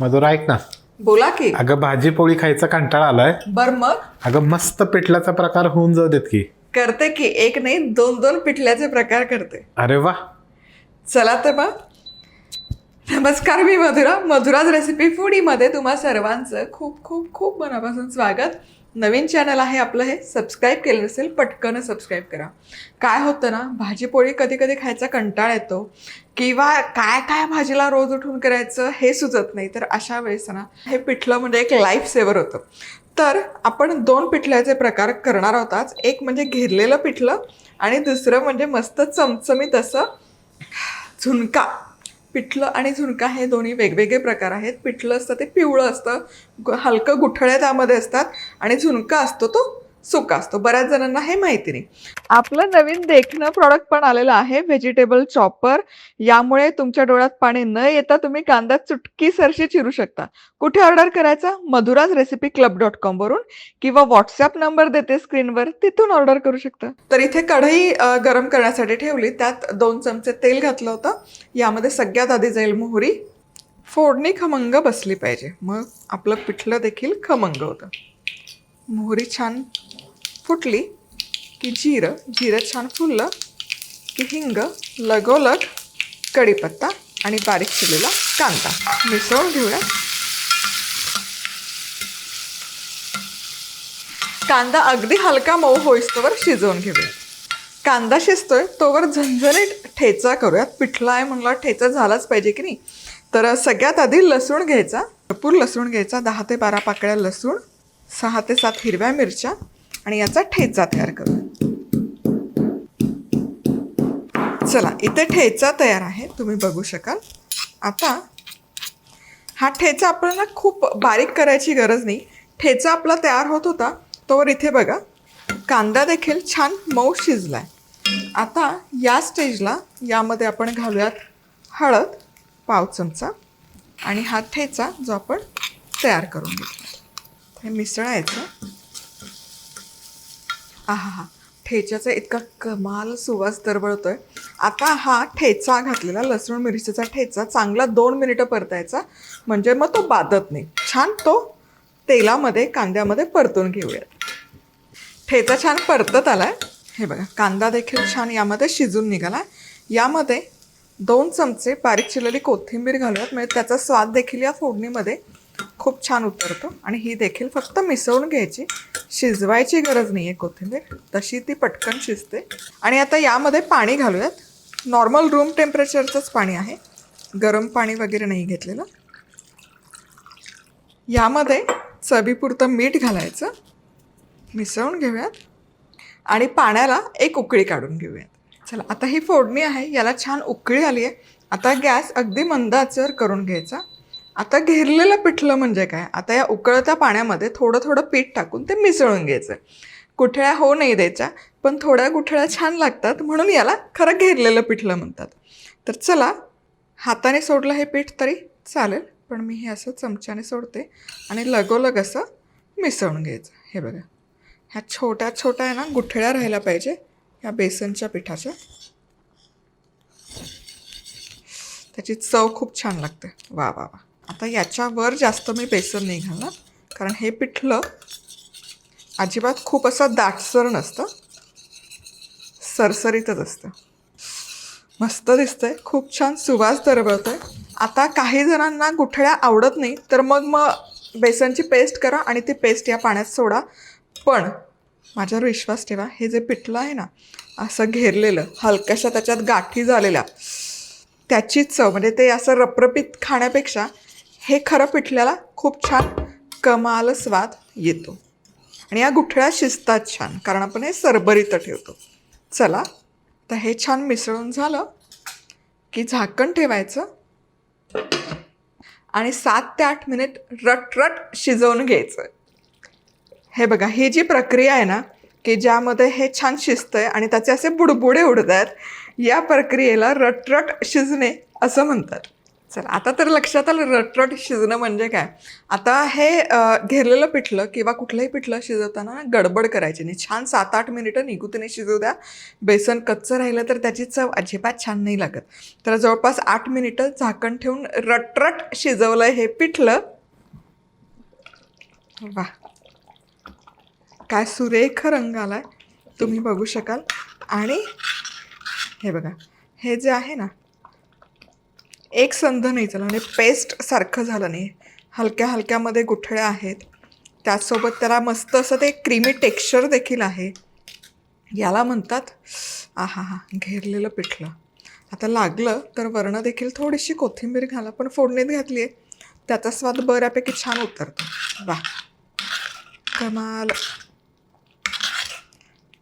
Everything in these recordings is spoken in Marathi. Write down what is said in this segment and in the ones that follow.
मधुरा ऐक ना. बोला की. अगं भाजी पोळी खायचा कंटाळा आलाय. बर मग? अगं मस्त पिठल्याचा प्रकार होऊन जाऊ देत की. करते की. एक नाही दोन दोन पिठल्याचे प्रकार करते. अरे वा. चला तर मग. नमस्कार मी मधुरा. मधुराज रेसिपी फूडीमध्ये तुम्हा सर्वांचं खूप खूप खूप मनापासून स्वागत. नवीन चॅनल आहे आपलं हे सबस्क्राईब केलं नसेल पटकन सबस्क्राईब करा. काय होतं ना भाजीपोळी कधी कधी खायचा कंटाळा येतो. किंवा काय काय भाजीला रोज उठून करायचं हे सुचत नाही. तर अशा वेळेस ना हे पिठलं म्हणजे एक लाईफ सेवर होतं. तर आपण दोन पिठल्याचे प्रकार करणार आहोत आज. एक म्हणजे घेरलेलं पिठलं आणि दुसरं म्हणजे मस्त चमचमीत असं झुणका. पिठलं आणि झुणका हे दोन्ही वेगवेगळे प्रकार आहेत. पिठलं असतं ते पिवळं असतं. हलकं गुठळ्या त्यामध्ये असतात आणि झुणका असतो तो सुका असतो. बऱ्याच जणांना हे माहिती नाही. आपलं नवीन देखणं प्रॉडक्ट पण आलेलं आहे व्हेजिटेबल चॉपर यामुळे तुमच्या डोळ्यात पाणी न येता तुम्ही कांदा चुटकी सरशी चिरू शकता. कुठे ऑर्डर करायचा? Madhura's recipe club dot com वरून किंवा व्हॉट्सअप नंबर देते स्क्रीनवर तिथून ऑर्डर करू शकता. तर इथे कढई गरम करण्यासाठी ठेवली. त्यात दोन चमचे तेल घातलं होतं. यामध्ये सगळ्यात आधी जाईल मोहरी. फोडणी खमंग बसली पाहिजे. मग आपलं पिठलं देखील खमंग होतं. मोहरी छान फुटली की जिरं जिरं छान फुललं की हिंग लगोलग कढीपत्ता आणि बारीक चिरलेला कांदा. मिसळून घेऊया. कांदा अगदी हलका मऊ होईस्तोवर शिजवून घेऊया. कांदा शिजतोय तोवर झणझणीत ठेचा करूयात. पिठला आहे म्हणला ठेचा झालाच पाहिजे की नाही? तर सगळ्यात आधी लसूण घ्यायचा भरपूर लसूण घ्यायचा दहा ते बारा पाकळ्या लसूण सहा ते सात हिरव्या मिरच्या आणि याचा ठेचा तयार करू. चला इथे ठेचा तयार आहे तुम्ही बघू शकाल. आता हा ठेचा आपल्याला खूप बारीक करायची गरज नाही. ठेचा आपला तयार होत होता तोवर इथे बघा कांदा देखील छान मऊ शिजला आहे आता या स्टेजला यामध्ये आपण घालूयात हळद पाव चमचा आणि हा ठेचा जो आपण तयार करून घेतला हे मिसळायचं आहा हा ठेच्याचा इतका कमाल सुवास दरवळतोय. आता हा ठेचा घातलेला लसूण मिरचीचा ठेचा चांगला दोन मिनिटं परतायचा. म्हणजे मग तो बादत नाही. छान तो तेलामध्ये कांद्यामध्ये परतून घेऊयात ठेचा छान परतत आलाय. हे बघा कांदा देखील छान यामध्ये शिजून निघाला यामध्ये दोन चमचे बारीक चिरलेली कोथिंबीर घालूयात. म्हणजे त्याचा स्वाद देखील या फोडणीमध्ये खूप छान उतरतो. आणि ही देखील फक्त मिसळून घ्यायची. शिजवायची गरज नाही आहे कोथिंबीर. तशी ती पटकन शिजते. आणि आता यामध्ये पाणी घालूयात. नॉर्मल रूम टेम्परेचरचंच पाणी आहे. गरम पाणी वगैरे नाही घेतलेलं. यामध्ये चवीपुरतं मीठ घालायचं. मिसळून घेऊयात. आणि पाण्याला एक उकळी काढून घेऊयात. चला आता ही फोडणी आहे. याला छान उकळी आली आहे आता गॅस अगदी मंद आचेवर करून घ्यायचा. आता घेरलेलं पिठलं म्हणजे काय? आता या उकळत्या पाण्यामध्ये थोडं थोडं पीठ टाकून ते मिसळून घ्यायचं. गुठळ्या होऊ नाही द्यायच्या पण थोड्या गुठळ्या छान लागतात म्हणून याला खरं घेरलेलं पिठलं म्हणतात. तर चला हाताने सोडलं हे पीठ तरी चालेल पण मी हे असं चमच्याने सोडते आणि लगोलग असं मिसळून घ्यायचं. हे बघा. ह्या छोट्या छोट्या आहे ना गुठळ्या राहायला पाहिजे ह्या बेसनच्या पिठाच्या. त्याची चव खूप छान लागते. वा वा वा. आता याच्यावर जास्त मी बेसन नाही घालणार. कारण हे पिठलं अजिबात खूप असं दाटसर नसतं. सरसरीतच असतं. मस्त दिसतंय. खूप छान सुवास दरवळतोय. आता काही जणांना गुठळ्या आवडत नाही तर मग मग बेसनची पेस्ट करा आणि ती पेस्ट या पाण्यात सोडा. पण माझ्यावर विश्वास ठेवा हे जे पिठलं आहे ना असं घेरलेलं हलक्याशा त्याच्यात गाठी झालेल्या त्याची चव म्हणजे ते असं रपरपीत खाण्यापेक्षा हे खरं पिठल्याला खूप छान कमाल स्वाद येतो. आणि या गुठळ्या शिजतात छान कारण आपण हे सरबरीत ठेवतो. चला तर हे छान मिसळून झालं की झाकण ठेवायचं. आणि सात ते आठ मिनिट रटरट शिजवून घ्यायचं. हे बघा ही जी प्रक्रिया आहे ना की ज्यामध्ये हे छान शिजतंय आणि त्याचे असे बुडबुडे उडत आहेत या प्रक्रियेला रटरट शिजणे असं म्हणतात. चला आता तर लक्षात आलं रटरट शिजणं म्हणजे काय? आता हे घेरलेलं पिठलं किंवा कुठलंही पिठलं शिजवताना गडबड करायची नाही छान सात आठ मिनिटं निगुतीने शिजवू द्या. बेसन कच्चं राहिलं तर त्याची चव अजिबात छान नाही लागत. तर जवळपास आठ मिनिटं झाकण ठेवून रटरट शिजवलं हे पिठलं. वा काय सुरेख रंग आला आहे तुम्ही बघू शकाल. आणि हे बघा हे जे आहे ना एक संध नाही झालं म्हणजे पेस्ट सारखं झालं नाही. हलक्या हलक्यामध्ये गुठळ्या आहेत. त्याचसोबत त्याला मस्त असं ते क्रीमी टेक्स्चर देखील आहे. याला म्हणतात आहा हा घेरलेलं पिठलं. आता लागलं तर वर्ण देखील थोडीशी कोथिंबीर घाला पण फोडणीत घातली आहे त्याचा स्वाद बऱ्यापैकी छान उतरतो. वा. कमाल.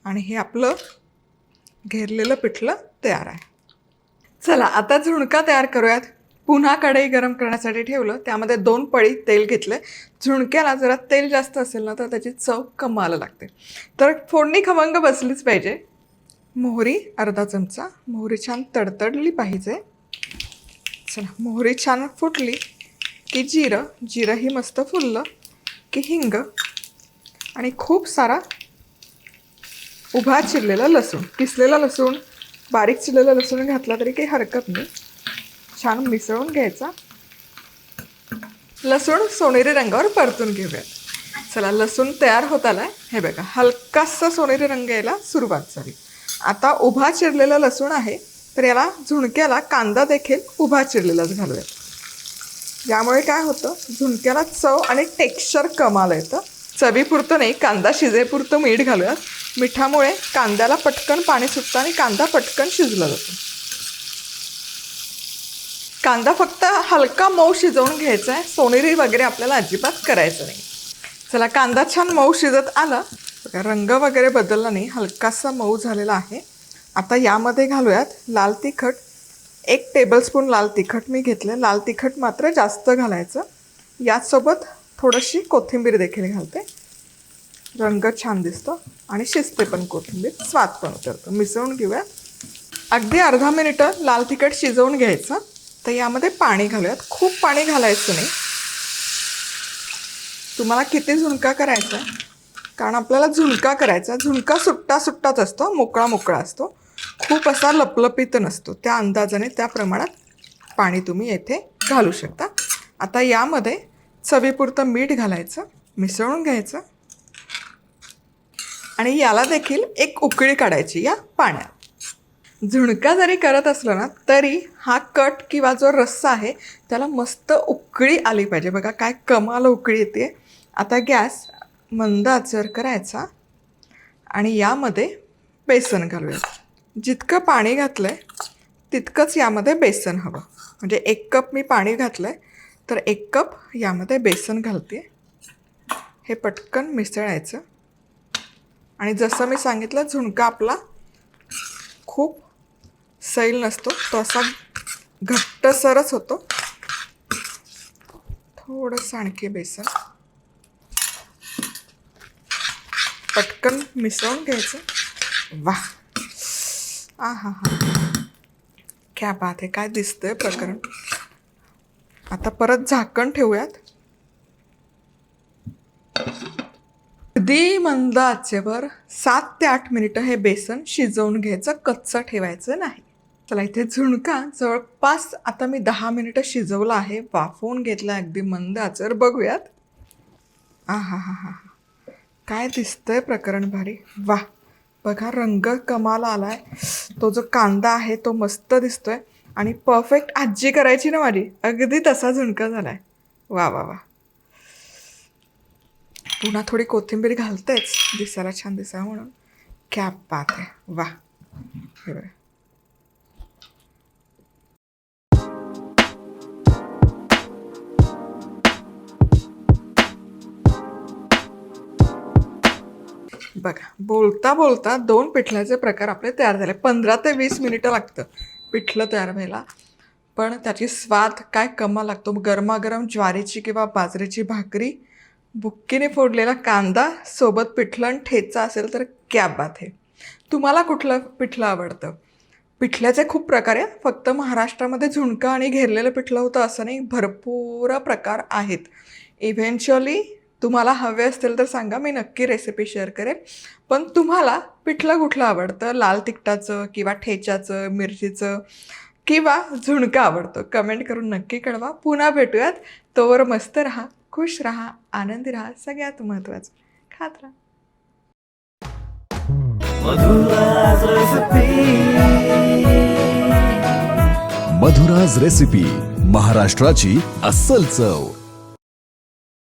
आणि हे आपलं घेरलेलं पिठलं तयार आहे. चला आता झुणका तयार करूयात. पुन्हा कढई गरम करण्यासाठी ठेवलं. त्यामध्ये दोन पळी तेल घेतलं. झुणक्याला जरा तेल जास्त असेल ना तर त्याची चव कमाला लागते. तर फोडणी खमंग बसलीच पाहिजे. मोहरी अर्धा चमचा. मोहरी छान तडतडली पाहिजे. चला मोहरी छान फुटली की जिरं. जिरंही मस्त फुललं की हिंग. आणि खूप सारा उभा चिरलेला लसूण किसलेला लसूण. बारीक चिरलेला लसूण घातला तरी काही हरकत नाही. छान मिसळून घ्यायचा. लसूण सोनेरी रंगावर परतून घेऊयात चला लसूण तयार होत आलाय. हे बघा हलकासा सोनेरी रंग यायला सुरुवात झाली. आता उभा चिरलेला लसूण आहे तर याला झुणक्याला कांदा देखील उभा चिरलेलाच घालूयात. यामुळे काय होतं झुणक्याला चव आणि टेक्स्चर कमाल येतं. चवीपुरतं नाही कांदा शिजेपुरतं मीठ घालूयात. मिठामुळे कांद्याला पटकन पाणी सुटतं आणि कांदा पटकन शिजला जातो. कांदा फक्त हलका मऊ शिजवून घ्यायचा आहे. सोनेरी वगैरे आपल्याला अजिबात करायचं नाही. चला कांदा छान मऊ शिजत आला. बघा रंग वगैरे बदलला नाही. हलकासा मऊ झालेला आहे. आता यामध्ये घालूयात लाल तिखट. एक टेबलस्पून लाल तिखट मी घेतलं. लाल तिखट मात्र जास्त घालायचं. याचसोबत थोडीशी कोथिंबीर देखील घालते. रंग छान दिसतो आणि शिजते पण कोथिंबीर. स्वाद पण उतरतो. मिसळून घेऊया. अगदी अर्धा मिनिटं लाल तिखट शिजवून घ्यायचं. तर यामध्ये पाणी घालूयात. खूप पाणी घालायचं नाही. तुम्हाला किती झुणका करायचा कारण आपल्याला झुणका करायचा झुणका सुट्टा सुट्टाच असतो. मोकळा मोकळा असतो. खूप असा लपलपीत नसतो. त्या अंदाजाने त्या प्रमाणात पाणी तुम्ही येथे घालू शकता. आता यामध्ये चवीपुरतं मीठ घालायचं. मिसळून घ्यायचं. आणि याला देखील एक उकळी काढायची या पाण्यात. झुणका जरी करत असलो ना तरी हा कट किंवा जो रस्सा आहे त्याला मस्त उकळी आली पाहिजे. बघा काय कमाल उकळी येते. आता गॅस मंद आचर करायचा आणि यामध्ये बेसन घालूया जितकं पाणी घातलं आहे तितकंच यामध्ये बेसन हवं. म्हणजे एक कप मी पाणी घातलं आहे तर एक कप यामध्ये बेसन घालते. हे पटकन मिसळायचं. आणि जसं मी सांगितलं झुणका आपला खूप सैल नसतो तो असा घट्टसरच होतो. थोडंसं आणखी बेसन. पटकन मिसळून घ्यायचं. वा! आ हा हा. क्या बात आहे काय दिसतंय प्रकरण. आता परत झाकण ठेवूयात. अगदी मंद आचेवर सात ते आठ मिनिटं हे बेसन शिजवून घ्यायचं कच्चं ठेवायचं नाही. चला इथे झुणका जवळपास आता मी दहा मिनिटं शिजवलं आहे. वाफवून घेतला अगदी मंद आचेवर बघूयात. आ हा हा हा हा काय दिसतंय प्रकरण भारी. वा बघा रंग कमाल आला आहे तो जो कांदा आहे तो मस्त दिसतोय. आणि परफेक्ट आजी करायची ना माझी. अगदी तसा झुणका झाला आहे वा वा वा. पुन्हा थोडी कोथिंबीर घालतेच. दिसायला छान दिसा म्हणून. कॅप बात आहे. वा हे बघा. बघा. बोलता बोलता दोन पिठल्याचे प्रकार आपले तयार झाले. पंधरा ते वीस मिनिटं लागतं पिठलं तयार व्हायला. पण त्याची स्वाद काय कमा लागतो. गरमागरम ज्वारीची किंवा बाजरीची भाकरी बुक्कीने फोडलेला कांदा सोबत पिठलं आणि ठेचा असेल तर क्या बात आहे तुम्हाला कुठलं पिठलं आवडतं? पिठल्याचे खूप प्रकार आहे फक्त महाराष्ट्रामध्ये झुणका आणि घेरलेलं पिठलं होतं असं नाही. भरपूर प्रकार आहेत. इव्हेंच्युअली तुम्हाला हवे असतील तर सांगा. मी नक्की रेसिपी शेअर करेन. पण तुम्हाला पिठलं कुठलं आवडतं? लाल तिखटाचं किंवा ठेच्याचं मिरचीचं किंवा झुणका आवडतं? कमेंट करून नक्की कळवा. पुन्हा भेटूयात. तोवर मस्त राहा. खुश राहा आनंदी राहा सगळ्यात महत्त्वाचं. खात राहा. मधुराज रेसिपी महाराष्ट्राची अस्सल चव.